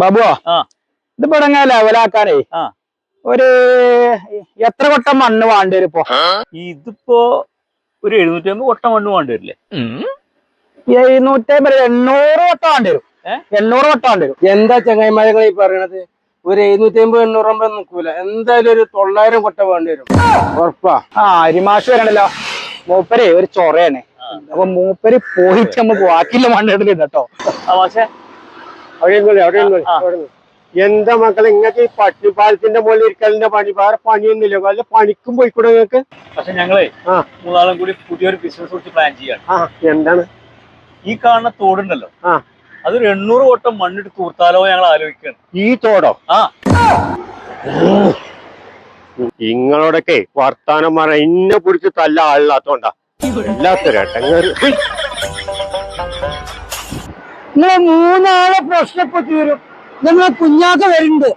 ബാബുവോ? ഇത് ഇതിപ്പോ ഇങ്ങനെ ലെവലാക്കാനേ. ഒരു എത്ര കൊട്ടം മണ്ണ് വേണ്ടി വരും ഇപ്പൊ ഇതിപ്പോ ഒരു എഴുന്നൂറ്റി അമ്പത് കൊട്ട മണ്ണ് വേണ്ടി വരില്ലേ? എഴുന്നൂറ്റി അമ്പത് എണ്ണൂറ് വട്ടം വേണ്ടി വരും? എണ്ണൂറ് വട്ടം വേണ്ടി വരും. എന്താ ചങ്ങായിമാരങ്ങൾ ഈ പറയണത്? ഒരു എഴുന്നൂറ്റി അമ്പത് എണ്ണൂറമ്പത് നോക്കൂല. എന്തായാലും ഒരു തൊള്ളായിരം കൊട്ട വേണ്ടി വരും. ഉറപ്പാ. ആ അരിമാഷ് വരണല്ലോ മൂപ്പരേ ഒരു ചൊറയാണ്. അപ്പൊ മൂപ്പര് പോയിട്ട് നമുക്ക് വാക്കില്ല മണ്ണ് കേട്ടോ ആ പക്ഷെ അവിടെ അവിടെ. എന്താ മക്കളെ ഇങ്ങക്ക് ഈ പട്ടിപ്പാലത്തിന്റെ മുകളിൽ ഇരിക്കലിന്റെ പണി വേറെ പണിയൊന്നുമില്ല. വല്ല പണിക്കും പോയിക്കൂടെ നിങ്ങക്ക് പക്ഷെ ഞങ്ങളെ. മൂന്നാളും കൂടി പുതിയൊരു ബിസിനസ് കുറിച്ച് പ്ലാൻ ചെയ്യാണ്. എന്താണ്? ഈ കാണുന്ന തോടുണ്ടല്ലോ. അതൊരു എണ്ണൂറ് വട്ടം മണ്ണിട്ട് കൂർത്താലോ ഞങ്ങൾ ആലോചിക്കുകയാണ്. ഈ തോടോ? ആ. നിങ്ങളോടൊക്കെ വർത്താനം പറഞ്ഞ ഇന്നെ പിടിച്ച് തല്ല ആളില്ലാത്തോണ്ടാ. എല്ലാത്തൊരേട്ടങ്ങേറ് നിങ്ങളെ മൂന്നാളെ പ്രശ്നപ്പെട്ടു വരും നിങ്ങളെ കുഞ്ഞാക്ക വരുന്നുണ്ട്.